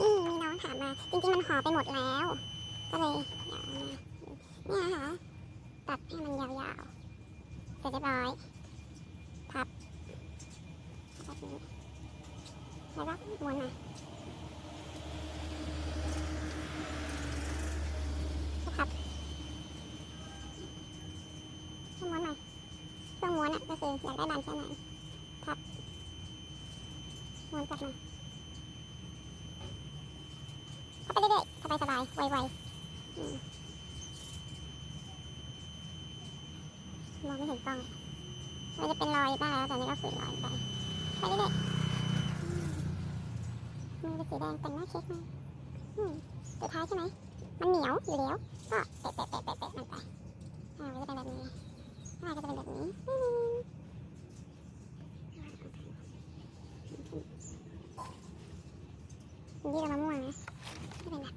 อืมน้องถามมา จริงๆมันห่อไปหมดแล้ว ก็เลยเอามาเนี่ยค่ะตัดให้มันยาวๆ เสร็จเรียบร้อยพับแบบนี้แล้วก็ม้วนมาพับให้ม้วนมาเครื่องม้วนอะก็คืออยากได้บานแค่ไหนพับม้วนกลับมาเข้ายสบายไวๆมองไม่เห็นกล้อง มันจะเป็นรอยบ้างแล้วแต่นี่ก็ฝืนรอยไปไปเรื่อยๆมือเป็นสีแดงเป็นหน้าเค้กมาสุดท้ายใช่ไหม มันเหนียวอยู่แล้ว ก็เตะเตะเตะเตะเตะมันไปอ่าก็จะเป็นแบบนี้อ่าก็จะเป็นแบบนี้นี่เรามะม่วงนะ 这边吧